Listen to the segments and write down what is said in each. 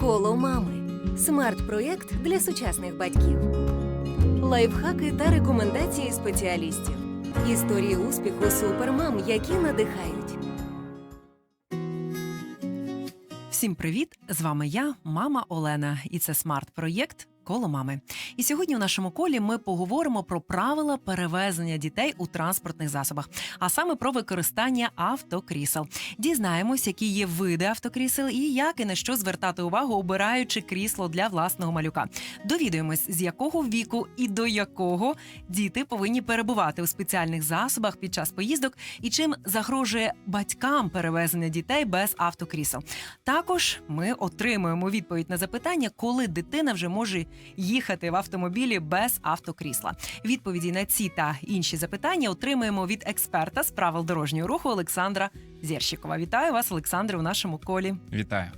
Коло мами. Смарт-проєкт для сучасних батьків. Лайфхаки та рекомендації спеціалістів. Історії успіху супермам, які надихають. Всім привіт! З вами я, мама Олена, і це смарт-проєкт Коло мами. І сьогодні у нашому колі ми поговоримо про правила перевезення дітей у транспортних засобах, а саме про використання автокрісел. Дізнаємось, які є види автокрісел і як і на що звертати увагу, обираючи крісло для власного малюка. Довідуємось, з якого віку і до якого діти повинні перебувати у спеціальних засобах під час поїздок, і чим загрожує батькам перевезення дітей без автокрісел. Також ми отримуємо відповідь на запитання, коли дитина вже може їхати в автомобілі без автокрісла. Відповіді на ці та інші запитання отримуємо від експерта з правил дорожнього руху Олександра Зєрщикова. Вітаю вас, Олександре, у нашому колі. Вітаю.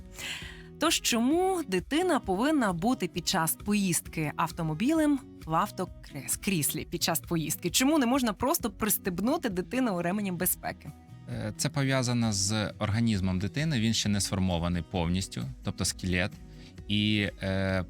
Тож чому дитина повинна бути під час поїздки автомобілем в автокріслі під час поїздки? Чому не можна просто пристебнути дитину ременем безпеки? Е, Це пов'язано з організмом дитини. Він ще не сформований повністю, тобто скелет. І е,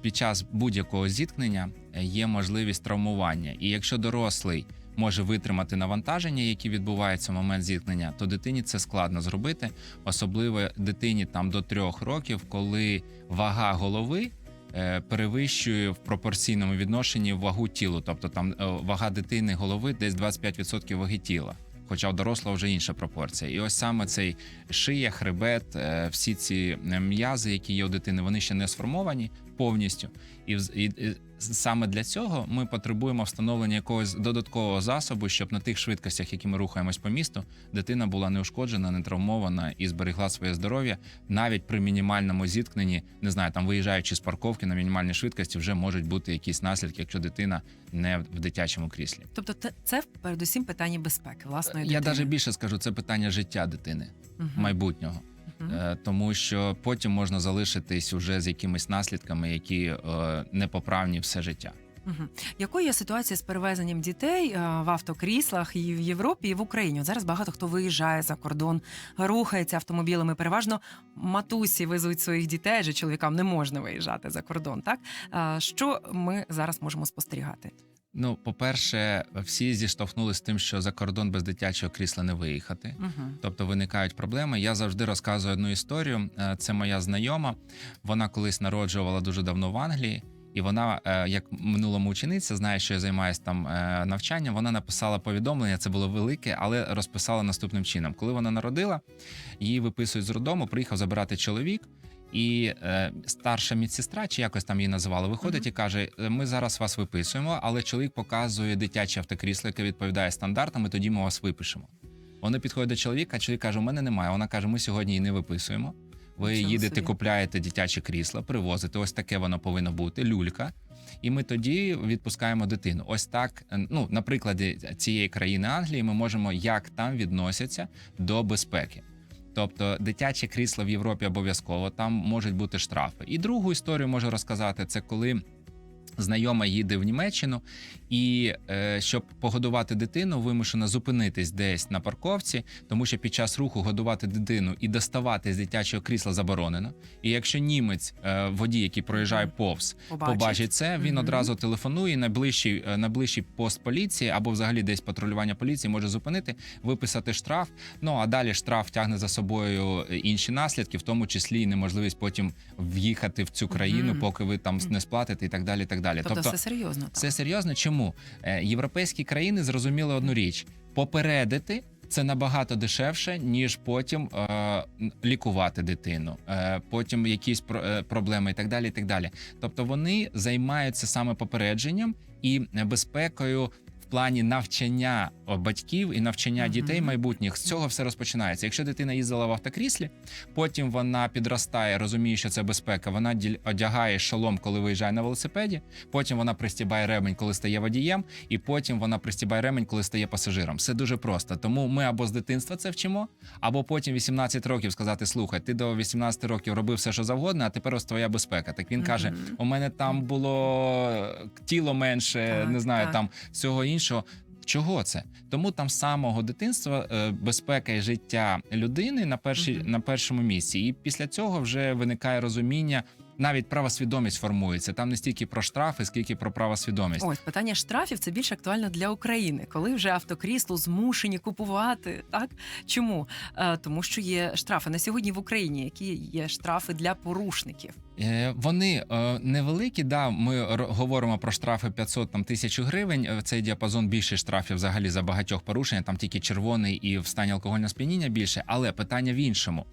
під час будь-якого зіткнення е, є можливість травмування. І якщо дорослий може витримати навантаження, які відбуваються в момент зіткнення, то дитині це складно зробити, особливо дитині там до трьох років, коли вага голови. е, Перевищує в пропорційному відношенні вагу тілу, тобто там е, вага дитини голови десь 25% ваги тіла. Хоча у дорослого вже інша пропорція. І ось саме цей шия, хребет, е, всі ці м'язи, які є у дитини, вони ще не сформовані повністю. І саме для цього ми потребуємо встановлення якогось додаткового засобу, щоб на тих швидкостях, які ми рухаємось по місту, дитина була не ушкоджена, не травмована і зберегла своє здоров'я. Навіть при мінімальному зіткненні, не знаю, там виїжджаючи з парковки на мінімальній швидкості, вже можуть бути якісь наслідки, якщо дитина не в дитячому кріслі. Тобто, це передусім питання безпеки власної Я дитини. навіть більше скажу, це питання життя дитини Мгм. майбутнього. Е, тому що потім можна залишитись уже з якимись наслідками, які е, непоправні все життя. Якою є ситуація з перевезенням дітей е, в автокріслах і в Європі, і в Україні? От зараз багато хто виїжджає за кордон, рухається автомобілями. Переважно матусі везуть своїх дітей, адже чоловікам не можна виїжджати за кордон. Так що ми зараз можемо спостерігати? Ну, по-перше, всі зіштовхнулися з тим, що за кордон без дитячого крісла не виїхати. Угу. Тобто виникають проблеми. Я завжди розказую одну історію. Е, Це моя знайома. Вона колись народжувала дуже давно в Англії, і вона, е, як минулому учениця, знає, що я займаюся там е, навчанням. Вона написала повідомлення. Це було велике, але розписала наступним чином. Коли вона народила, її виписують з роддому, приїхав забирати чоловік. І е, старша медсестра, чи якось там її називали, виходить і каже: «Е, Ми зараз вас виписуємо, але чоловік показує дитяче автокрісло, яке відповідає стандартам, і тоді ми вас випишемо. Вони підходять до чоловіка, чоловік каже: У мене немає. Вона каже: Ми сьогодні її не виписуємо. Ви Нічого їдете, собі. купляєте дитяче крісло, привозите. Ось таке воно повинно бути, люлька. І ми тоді відпускаємо дитину. Ось так. е, Ну, на прикладі цієї країни Англії, ми можемо як там відносяться до безпеки. Тобто дитяче крісло в Європі обов'язково там можуть бути штрафи. І другу історію можу розказати: це коли знайома їде в Німеччину, і е, щоб погодувати дитину, вимушена зупинитись десь на парковці, тому що під час руху годувати дитину і доставати з дитячого крісла заборонено. І якщо німець, е, водій, який проїжджає повз, Побачить. побачить це, він Мгм. одразу телефонує на ближчий, е, на ближчий пост поліції або взагалі десь патрулювання поліції може зупинити, виписати штраф. Ну а далі штраф тягне за собою е, інші наслідки, в тому числі і неможливість потім в'їхати в цю країну, Мгм. поки ви там не сплатите, і так далі. І так далі. Тобто, все серйозно. так? Це серйозно. Чому Е, європейські країни зрозуміли одну річ: попередити. Це набагато дешевше, ніж потім е, лікувати дитину, е, потім якісь про, е, проблеми і так далі. і так далі. Тобто вони займаються саме попередженням і безпекою в плані навчання батьків і навчання Мгм. дітей майбутніх. З цього все розпочинається. Якщо дитина їздила в автокріслі, потім вона підростає, розуміє, що це безпека. Вона одягає шолом, коли виїжджає на велосипеді. Потім вона пристібає ремень, коли стає водієм, і потім вона пристібає ремень, коли стає пасажиром. Все дуже просто. Тому ми або з дитинства це вчимо, або потім 18 років сказати: слухай, ти до 18 років робив все, що завгодно, а тепер ось твоя безпека. Так він каже: у мене там було тіло менше, Так, не знаю, так. там всього іншого. Чого це? Тому там з самого дитинства е, безпека і життя людини на першій Мгм. на першому місці, і після цього вже виникає розуміння. Навіть правосвідомість формується. Там не стільки про штрафи, скільки про правосвідомість. Ось питання штрафів це більш актуально для України, коли вже автокрісло змушені купувати. Так чому? Е, тому що є штрафи на сьогодні в Україні, які є штрафи для порушників. Е, Вони е, невеликі. Да, ми говоримо про штрафи 500 там тисячу гривень. Е, Цей діапазон більше штрафів взагалі за багатьох порушень. Там тільки червоний і в стані алкогольного сп'яніння більше. Але питання в іншому.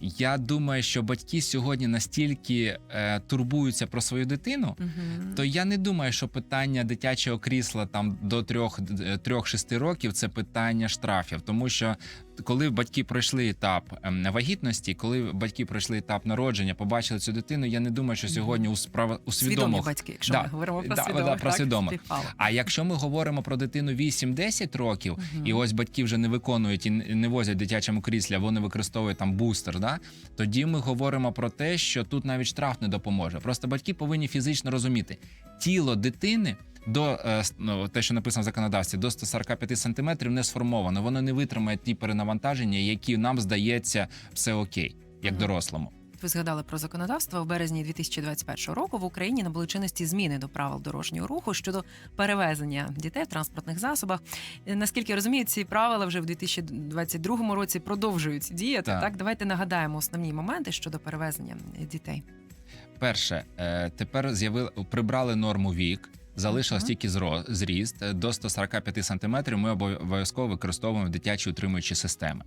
Я думаю, що батьки сьогодні настільки е, турбуються про свою дитину. Угу. То я не думаю, що питання дитячого крісла там до трьох е, трьох-шести років це питання штрафів, тому що коли батьки пройшли етап ем, вагітності, коли батьки пройшли етап народження, побачили цю дитину, я не думаю, що сьогодні у справа у свідомі батьки, якщо Да, ми говоримо про да, свідомих, да, про так, свідомих. А якщо ми говоримо про дитину 8-10 років, Мгм. і ось батьки вже не виконують і не не возять в дитячому кріслі, а вони використовують там бустер, да тоді ми говоримо про те, що тут навіть штраф не допоможе. Просто батьки повинні фізично розуміти тіло дитини. До е, ну, те, що написано в законодавстві, до 145 сантиметрів не сформовано. Воно не витримає ті перенавантаження, які нам здається все окей, як дорослому. Ви згадали про законодавство в березні 2021 року. В Україні набули чинності зміни до правил дорожнього руху щодо перевезення дітей в транспортних засобах. Е, Наскільки я розумію, ці правила вже в 2022 році продовжують діяти. Так, Так. давайте нагадаємо основні моменти щодо перевезення дітей. Перше, е, тепер з'явили прибрали норму вік. Залишилось тільки зріст Е, до 145 сантиметрів. Ми обов'язково використовуємо дитячі утримуючі системи.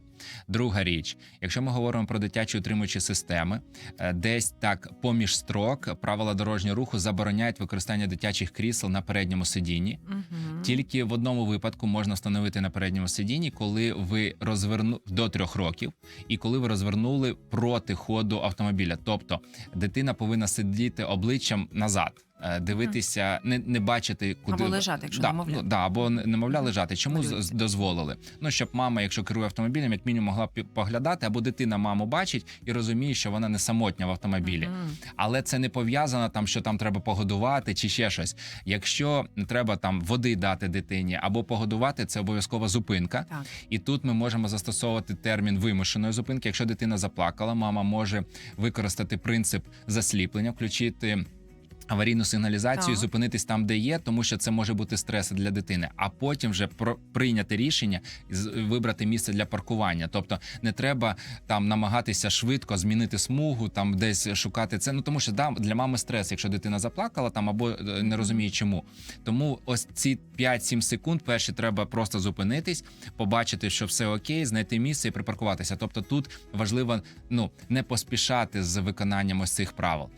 Друга річ, якщо ми говоримо про дитячі утримуючі системи, е, десь так поміж строк правила дорожнього руху забороняють використання дитячих крісел на передньому сидінні. Угу. Тільки в одному випадку можна встановити на передньому сидінні, коли ви розверну до трьох років, і коли ви розвернули проти ходу автомобіля. Тобто дитина повинна сидіти обличчям назад. Е, Дивитися, не, не бачити, куди Або лежати, якщо да, немовля. ну, да, або немовля лежати. Чому з- дозволили? Ну щоб мама, якщо керує автомобілем, як мінімум могла поглядати, або дитина маму бачить і розуміє, що вона не самотня в автомобілі Мгм. але це не пов'язано там, що там треба погодувати чи ще щось. Якщо треба там води дати дитині або погодувати, це обов'язкова зупинка. Так. І тут ми можемо застосовувати термін вимушеної зупинки. Якщо дитина заплакала, мама може використати принцип засліплення, включити. Аварійну сигналізацію, Так. зупинитись там, де є, тому що це може бути стрес для дитини. А потім вже про прийняти рішення вибрати місце для паркування. Тобто не треба там намагатися швидко змінити смугу, там десь шукати це. Ну тому що да, для мами стрес, якщо дитина заплакала там або е, не розуміє чому. Тому ось ці 5-7 секунд перші треба просто зупинитись, побачити, що все окей, знайти місце і припаркуватися. Тобто тут важливо ну не поспішати з виконанням ось цих правил.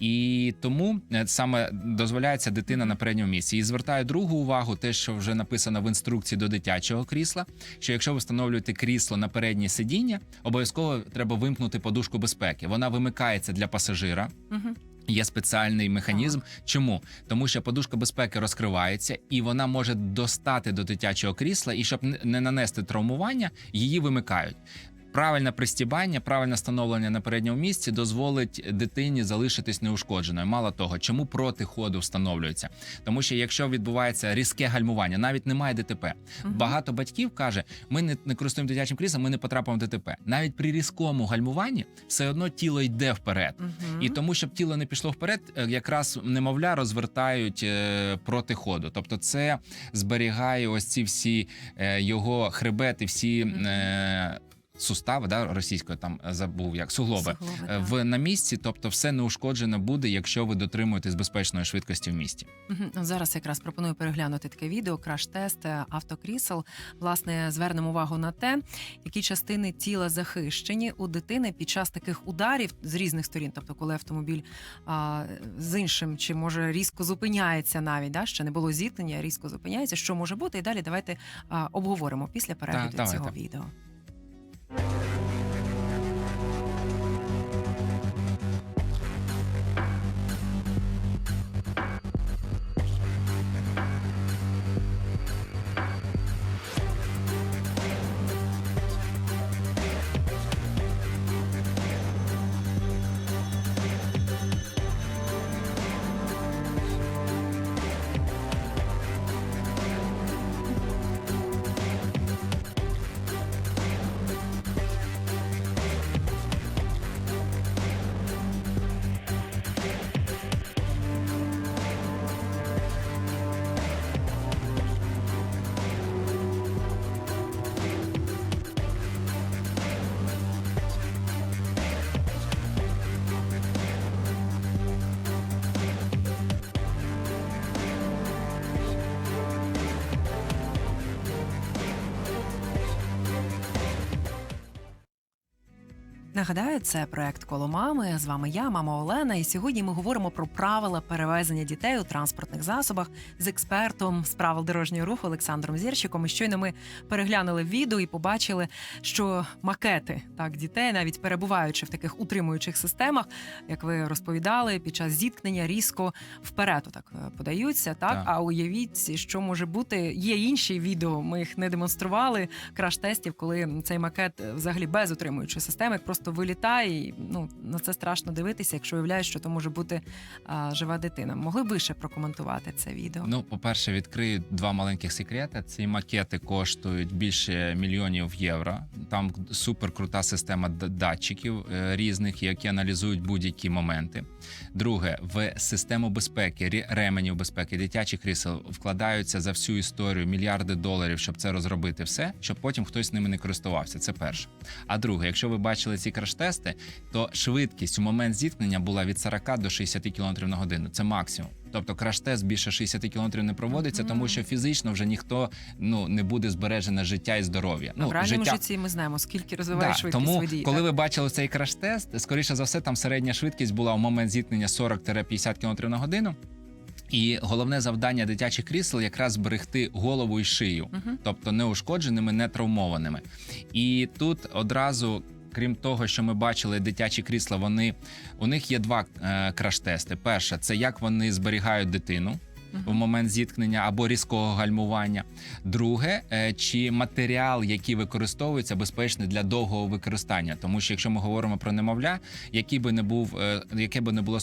І тому е, саме дозволяється дитина на передньому місці. І звертаю другу увагу, те, що вже написано в інструкції до дитячого крісла. Що якщо ви встановлюєте крісло на переднє сидіння, обов'язково треба вимкнути подушку безпеки. Вона вимикається для пасажира. Мгм. Є спеціальний механізм. Чому? Тому що подушка безпеки розкривається і вона може достати до дитячого крісла, і щоб не нанести травмування, її вимикають. Правильне пристібання, правильне встановлення на передньому місці дозволить дитині залишитись неушкодженою. Мало того, чому проти ходу встановлюється? Тому що якщо відбувається різке гальмування, навіть немає ДТП. Мгм. Багато батьків каже: ми не, не користуємо дитячим кріслом, ми не потрапимо в ДТП. Навіть при різкому гальмуванні все одно тіло йде вперед. Мгм. І тому, щоб тіло не пішло вперед, е, якраз немовля розвертають е, проти ходу. Тобто, це зберігає ось ці всі е, його хребети, всі е, сустави, да, російською там е, забув як суглоби. Суглоби, е, так. В на місці, тобто все неушкоджено буде, якщо ви дотримуєтесь безпечної швидкості в місті. От Зараз якраз пропоную переглянути таке відео, краш-тест е, автокрісел. Власне, звернемо увагу на те, які частини тіла захищені у дитини під час таких ударів з різних сторін. Тобто, коли автомобіль а, з іншим чи може різко зупиняється навіть, да? ще не було зіткнення, різко зупиняється. Що може бути? І далі давайте а, обговоримо після перегляду давайте. цього відео. Thank you. Нагадаю, це проект коло мами. З вами я, мама Олена. І сьогодні ми говоримо про правила перевезення дітей у транспортних засобах з експертом з правил дорожнього руху Олександром Зірчиком. І щойно ми переглянули відео і побачили, що макети так дітей, навіть перебуваючи в таких утримуючих системах, як ви розповідали, під час зіткнення різко вперед так подаються. Так? Так. а уявіть, що може бути. Є інші відео. Ми їх не демонстрували. Краш-тестів, коли цей макет е, взагалі без утримуючої системи просто вилітає. І, ну на це страшно дивитися, якщо уявляєш, що то може бути а, жива дитина. Могли б ви ще прокоментувати це відео? Ну, по-перше, відкрию два маленьких секрети. Ці макети коштують більше мільйонів євро. Там супер крута система датчиків е, різних, які аналізують будь-які моменти. Друге, в систему безпеки, ременів безпеки, дитячих крісел вкладаються за всю історію мільярди доларів, щоб це розробити все, щоб потім хтось ними не користувався. Це перше. А друге, якщо ви бачили ці краш-тести, то швидкість у момент зіткнення була від 40 до 60 км на годину. Це максимум. Тобто краш-тест більше 60 км не проводиться, тому що фізично вже ніхто ну не буде збережене життя і здоров'я. Ну, в реальному житті ми знаємо, скільки розвиває Да, швидкість тому, водій. коли так? ви бачили цей краш-тест, скоріше за все, там середня швидкість була у момент зіткнення 40-50 км на годину. І головне завдання дитячих крісел якраз зберегти голову і шию, Мгм. тобто неушкодженими, не травмованими. І тут одразу. Крім того, що ми бачили дитячі крісла, вони у них є два е, краш-тести. Перше, це як вони зберігають дитину в момент зіткнення або різкого гальмування. Друге, е, чи матеріал, який використовується, безпечний для довгого використання. Тому що якщо ми говоримо про немовля, який би не був, е, яке би не було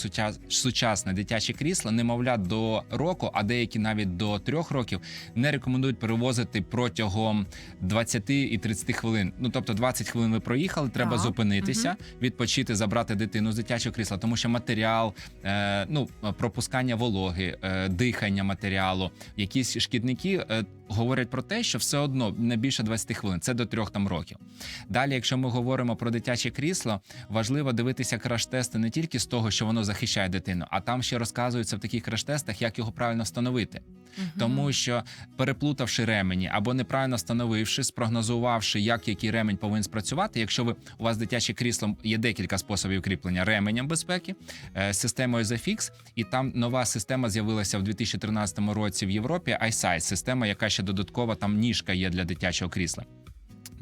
сучасне дитяче крісло, немовля до року, а деякі навіть до трьох років, не рекомендують перевозити протягом 20 і 30 хвилин. Ну тобто 20 хвилин ви проїхали, треба Так. зупинитися, відпочити, забрати дитину з дитячого крісла, тому що матеріал, е, ну пропускання вологи, е, дихання матеріалу, якісь шкідники. Говорять про те, що все одно не більше 20 хвилин, це до трьох там років. Далі, якщо ми говоримо про дитяче крісло, важливо дивитися краш-тести не тільки з того, що воно захищає дитину, а там ще розказується в таких краш-тестах, як його правильно встановити. Мгм. Тому що переплутавши ремені або неправильно встановивши, спрогнозувавши, як який ремень повинен спрацювати. Якщо ви у вас дитяче крісло є декілька способів кріплення ременем безпеки, е, системою ZFix, і там нова система з'явилася в 2013 році в Європі. iSight, система, яка ще додаткова там ніжка є для дитячого крісла.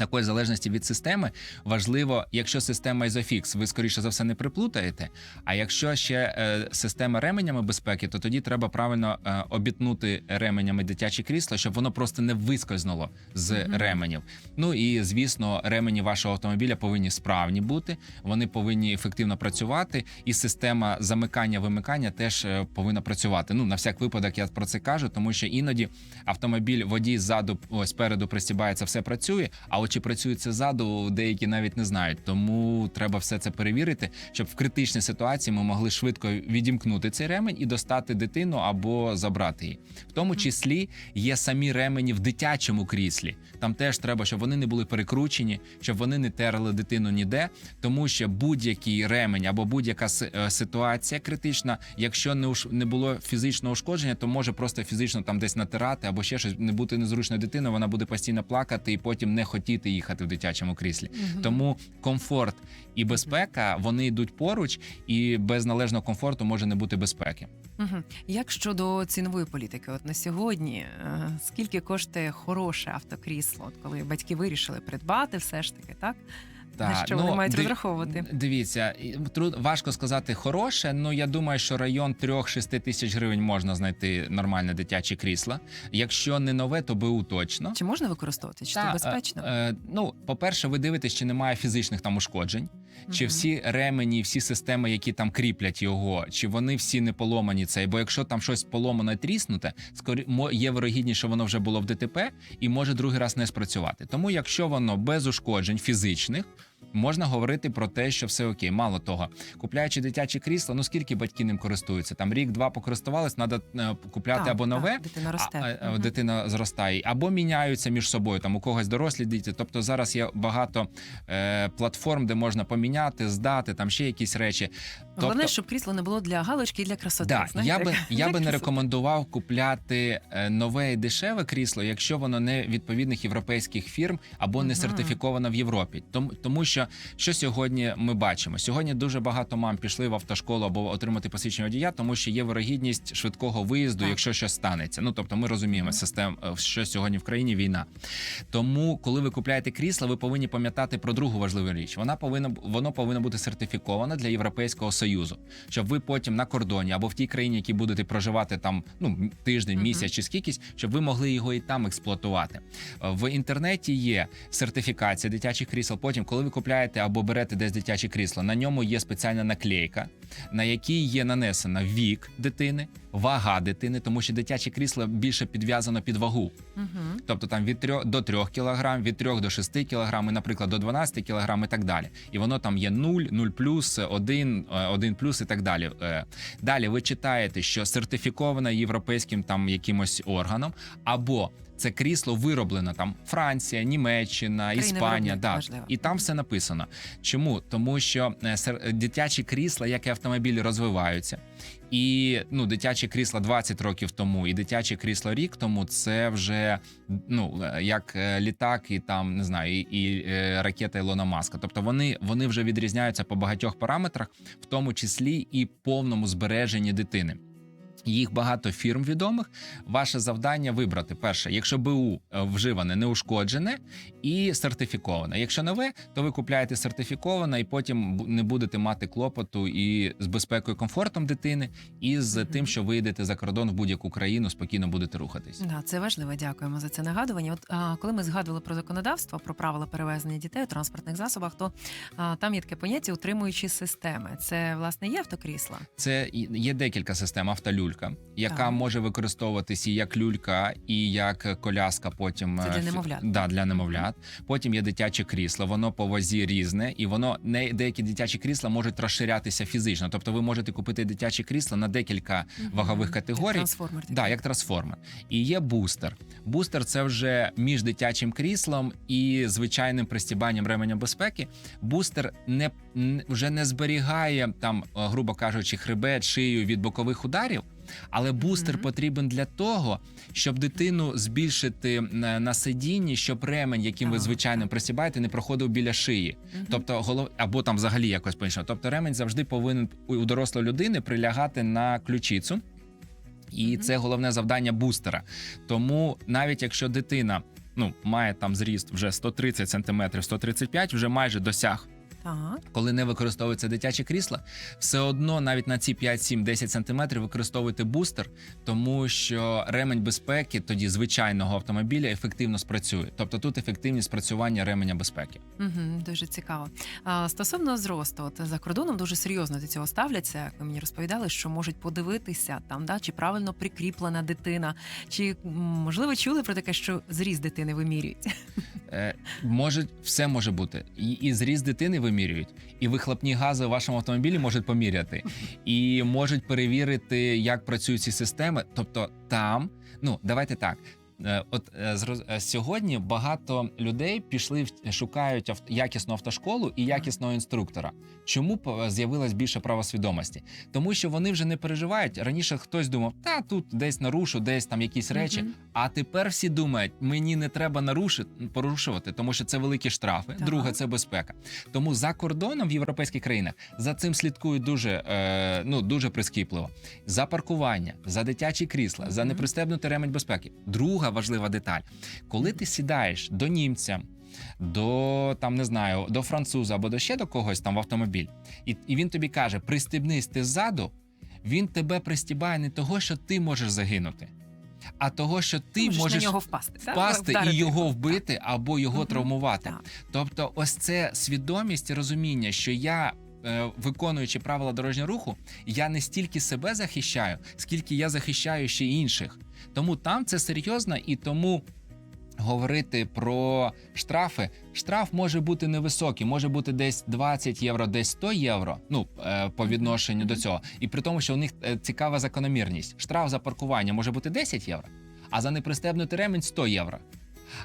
Такої залежності від системи важливо, якщо система Isofix, ви скоріше за все не приплутаєте. А якщо ще е, система ременями безпеки, то тоді треба правильно е, обітнути ременями дитяче крісло, щоб воно просто не вискользнуло з Мгм. ременів. Ну і звісно, ремені вашого автомобіля повинні справні бути, вони повинні ефективно працювати, і система замикання-вимикання теж е, повинна працювати. Ну на всяк випадок я про це кажу, тому що іноді автомобіль водій ззаду ось спереду пристібається, все працює. А от чи працює це ззаду, деякі навіть не знають. Тому треба все це перевірити, щоб в критичній ситуації ми могли швидко відімкнути цей ремень і достати дитину або забрати її. В тому числі є самі ремені в дитячому кріслі. Там теж треба, щоб вони не були перекручені, щоб вони не терли дитину ніде, тому що будь-який ремень або будь-яка е, ситуація критична, якщо не уш- не було фізичного ушкодження, то може просто фізично там десь натирати або ще щось не бути незручно дитина. Вона буде постійно плакати і потім не хотіти їхати в дитячому кріслі. Мгм. Тому комфорт і безпека вони йдуть поруч, і без належного комфорту може не бути безпеки. Мгм. Як щодо цінової політики, от на сьогодні е, скільки коштує хороше автокрісло, от коли батьки вирішили придбати, все ж таки, так? На що вони мають розраховувати? Дивіться, труд важко сказати хороше. Ну я думаю, що район 3-6 тисяч гривень можна знайти нормальне дитяче крісло. Якщо не нове, то БУ точно. Чи можна використовувати? Чи Та, це безпечно? Е, е, ну, по-перше, ви дивитесь, чи немає фізичних там ушкоджень, чи Мгм. всі ремені, всі системи, які там кріплять його, чи вони всі не поломані цей. Бо якщо там щось поломане, тріснуте, скорі мо- є вирогідність, що воно вже було в ДТП і може другий раз не спрацювати. Тому, якщо воно без ушкоджень фізичних. Можна говорити про те, що все окей. Мало того, купляючи дитяче крісло, ну скільки батьки ним користуються? Там рік-два покористувались, треба купляти Так, або так, нове, дитина росте. а, а, Мгм. дитина зростає, або міняються між собою. Там у когось дорослі діти. Тобто зараз є багато е, платформ, де можна поміняти, здати там ще якісь речі. Головне, тобто- щоб крісло не було для галочки і для красоти. Да, знаєте, я би я би не рекомендував купляти е, нове і дешеве крісло, якщо воно не відповідних європейських фірм або не сертифіковано в Європі. Тому, тому що що що сьогодні ми бачимо? Сьогодні дуже багато мам пішли в автошколу або отримати посвідчення водія, тому що є вирогідність швидкого виїзду, Так. якщо щось станеться. Ну тобто, ми розуміємо систем, е, що сьогодні в країні війна. Тому, коли ви купляєте крісло, ви повинні пам'ятати про другу важливу річ. Вона повинна воно повинно бути сертифіковано для Європейського союзу, щоб ви потім на кордоні або в тій країні, які будете проживати там ну тиждень, місяць чи скількись, щоб ви могли його і там експлуатувати. Е, В інтернеті є сертифікація дитячих крісел. Потім, коли ви купляєте або берете десь дитяче крісло, на ньому є спеціальна наклейка, на якій є нанесена вік дитини, вага дитини, тому що дитяче крісло більше підв'язано під вагу. Угу. Тобто там від 3 до 3 кг, від 3 до 6 кг, і, наприклад, до 12 кг і так далі. І воно там є 0, 0 плюс, 1, 1 плюс і так далі. Е, Далі ви читаєте, що сертифікована європейським там якимось органом, або це крісло вироблено там Франція, Німеччина, Іспанія. Да. важливо. І там все написано. Чому? Тому що е, дитячі крісла, як і автомобілі, розвиваються. І ну, дитячі крісла 20 років тому, і дитяче крісло рік тому це вже ну е, як е, літак, і там не знаю, і, і е, ракета Ілона Маска. Тобто вони, вони вже відрізняються по багатьох параметрах, в тому числі і повному збереженні дитини. Їх багато фірм відомих. Ваше завдання вибрати перше, якщо БУ е, вживане, неушкоджене і сертифіковане. Якщо нове, то ви купляєте сертифіковане, і потім не будете мати клопоту і з безпекою, комфортом дитини, і з тим, що вийдете за кордон в будь-яку країну, спокійно будете рухатись. Да, це важливо. Дякуємо за це нагадування. От а, коли ми згадували про законодавство, про правила перевезення дітей у транспортних засобах, то а, там є таке поняття утримуючі системи. Це власне є автокрісла. Це є декілька систем автолюлька, яка Так. може використовуватись і як люлька, і як коляска. Потім Це для е, немовлят. Да, для немовлят. Потім є дитяче крісло. Воно по вазі різне, і воно не деякі дитячі крісла можуть розширятися фізично. Тобто, ви можете купити дитяче крісло на декілька вагових Як категорій. Трансформер. Да, як трансформер. І є бустер. Бустер це вже між дитячим кріслом і звичайним пристібанням ременя безпеки. Бустер не вже не зберігає там, е, грубо кажучи, хребет, шию від бокових ударів. Але бустер Мгм. потрібен для того, щоб дитину збільшити на, сидінні, щоб ремень, яким ви звичайно так. пристібаєте, не проходив біля шиї. Мгм. Тобто голов або там взагалі якось по-іншому. Тобто ремень завжди повинен у дорослої людини прилягати на ключицю. І це головне завдання бустера. Тому навіть якщо дитина ну має там зріст вже 130 см, 135 вже майже досяг. Так. Коли не використовується дитяче крісло, все одно навіть на ці 5, 7, 10 сантиметрів використовуйте бустер, тому що ремень безпеки тоді звичайного автомобіля ефективно спрацює. Тобто тут ефективність спрацювання ременя безпеки. Угу, дуже цікаво. А, стосовно зросту, от за кордоном дуже серйозно до цього ставляться. Як ви мені розповідали, що можуть подивитися там, да, чи правильно прикріплена дитина, чи можливо чули про таке, що зріст дитини вимірюють. Е, може, все може бути. І, і зріст дитини вимірюють, і вихлопні гази в вашому автомобілі можуть поміряти, і можуть перевірити, як працюють ці системи. Тобто там, ну давайте так. Е, От е, е, сьогодні багато людей пішли шукають якісну автошколу і якісного інструктора. Чому з'явилось більше правосвідомості? Тому що вони вже не переживають. Раніше хтось думав, та тут десь нарушу, десь там якісь речі. Мгм. А тепер всі думають, мені не треба нарушити порушувати, тому що це великі штрафи. Так. Друге, це безпека. Тому за кордоном в європейських країнах за цим слідкують дуже е, ну дуже прискіпливо. За паркування, за дитячі крісла, за Мгм. непристебнутий ремень безпеки. Друга важлива деталь: коли ти сідаєш до німця. До там не знаю, до француза або до ще до когось там в автомобіль, і, і він тобі каже: пристебнись ти ззаду, він тебе пристібає не того, що ти можеш загинути, а того, що ти можеш, можеш на нього впасти, впасти і його Так. вбити або його Мгм. травмувати. Так. Тобто, ось це свідомість і розуміння, що я. е, Виконуючи правила дорожнього руху, я не стільки себе захищаю, скільки я захищаю ще інших. Тому там це серйозно і тому говорити про штрафи. Штраф може бути невисокий, може бути десь 20 євро, десь 100 євро. Ну е, по відношенню до цього. І при тому, що у них е, цікава закономірність. Штраф за паркування може бути 10 євро, а за непристебнутий ремень 100 євро.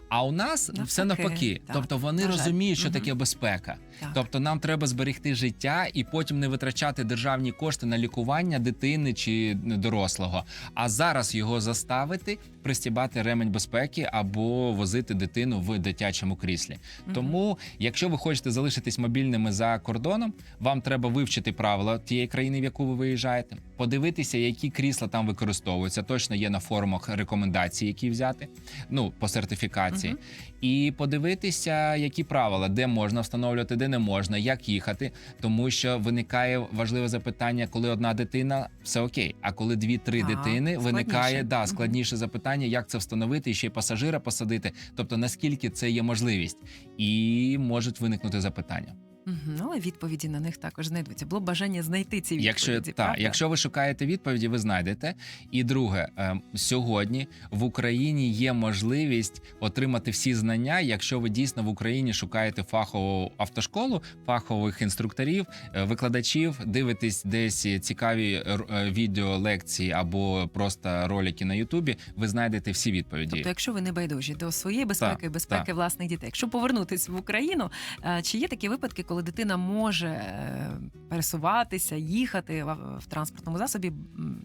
А у нас все Навпаки, навпаки. так, Тобто вони на розуміють, що Мгм. таке безпека. Так. Тобто нам треба зберегти життя і потім не витрачати державні кошти на лікування дитини чи дорослого, а зараз його заставити пристібати ремень безпеки або возити дитину в дитячому кріслі. Мгм. Тому, якщо ви хочете залишитись мобільними за кордоном, вам треба вивчити правила тієї країни, в яку ви виїжджаєте, подивитися, які крісла там використовуються. Точно є на форумах рекомендації, які взяти, ну по сертифікації, Мгм. і подивитися, які правила, де можна встановлювати, де не можна, як їхати. Тому що виникає важливе запитання, коли одна дитина все окей. А коли дві-три дитини, виникає складніше. да складніше запитання, як це встановити і ще й пасажира посадити. Тобто наскільки це є можливість, і можуть виникнути запитання. Мгм. Але відповіді на них також знайдуться. Було б бажання знайти ці відповіді. Якщо та правда? якщо ви шукаєте відповіді, ви знайдете. І друге, е, сьогодні в Україні є можливість отримати всі знання, якщо ви дійсно в Україні шукаєте фахову автошколу, фахових інструкторів, е, викладачів, дивитесь десь цікаві р- е, відео лекції або просто ролики на Ютубі, ви знайдете всі відповіді. Тобто, якщо ви не байдужі до своєї безпеки, Так, безпеки власних дітей, якщо повернутися в Україну, е, чи є такі випадки, коли дитина може е, пересуватися, їхати в, транспортному засобі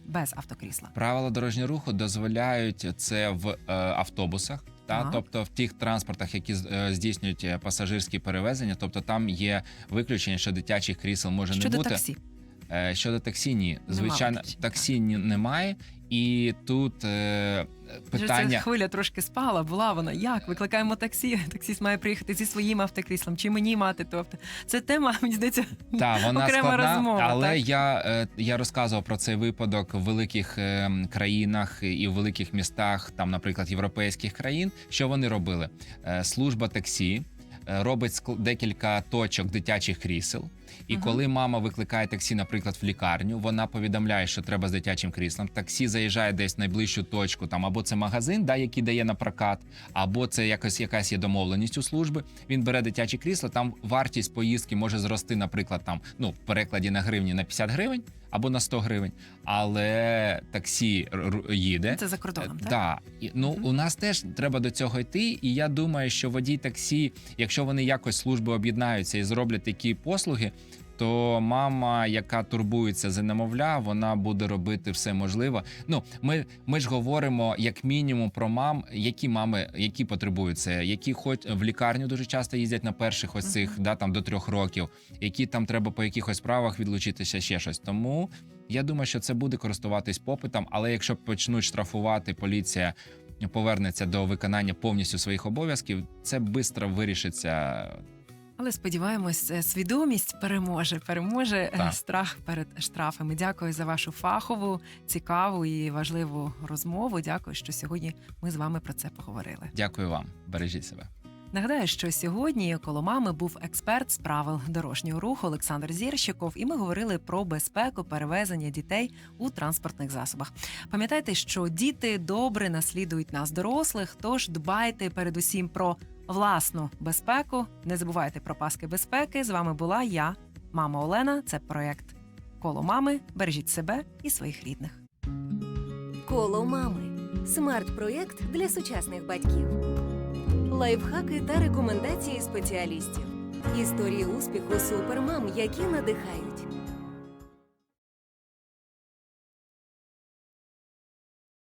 без автокрісла? Правила дорожнього руху дозволяють це в е, автобусах. Та тобто в тих транспортах, які е, здійснюють пасажирські перевезення, тобто там є виключення, що дитячих крісел може Щодо не бути. таксі, Щодо таксі, ні, звичайно, таксі немає, і тут е, Вже ця хвиля трошки спала, була вона. Як викликаємо таксі? Таксіст має приїхати зі своїм автокріслом, чи мені мати то авто. Це тема, мені здається, Та вона Окрема складна, розмова, але так? я, е, я розказував про цей випадок в великих е, країнах і в великих містах, там, наприклад, європейських країн. Що вони робили? Е, Служба таксі. е, Робить декілька точок дитячих крісел, і Мгм. коли мама викликає таксі, наприклад, в лікарню, вона повідомляє, що треба з дитячим кріслом. Таксі заїжджає десь в найближчу точку, там або це магазин, да, який дає на прокат, або це якось якась є домовленість у служби. Він бере дитяче крісло. Там вартість поїздки може зрости, наприклад, там ну в перекладі на гривні на 50 гривень або на 100 гривень. Але таксі їде. це за кордоном, Е, так? Да. І, ну, Мгм. у нас теж треба до цього йти. І я думаю, що водій таксі, якщо вони якось служби об'єднаються і зроблять такі послуги, то мама, яка турбується за немовля, вона буде робити все можливе. Ну, ми, ми ж говоримо як мінімум про мам, які мами, які потребують це, які хоч в лікарню дуже часто їздять на перших ось цих, да, там до трьох років, які там треба по якихось справах відлучитися, ще щось. Тому я думаю, що це буде користуватись попитом, але якщо почнуть штрафувати, поліція повернеться до виконання повністю своїх обов'язків, це швидко вирішиться. Але сподіваємось, е, свідомість переможе, переможе е, Так. страх перед штрафами. Дякую за вашу фахову, цікаву і важливу розмову. Дякую, що сьогодні ми з вами про це поговорили. Дякую вам, бережіть себе. Нагадаю, що сьогодні коло мами був експерт з правил дорожнього руху Олександр Зірщиков, і ми говорили про безпеку перевезення дітей у транспортних засобах. Пам'ятайте, що діти добре наслідують нас, дорослих, тож дбайте передусім про власну безпеку. Не забувайте про паски безпеки. З вами була я, мама Олена. Це проект Коло мами. Бережіть себе і своїх рідних. Коло мами. Смарт-проєкт для сучасних батьків. Лайфхаки та рекомендації спеціалістів. Історії успіху супермам, які надихають.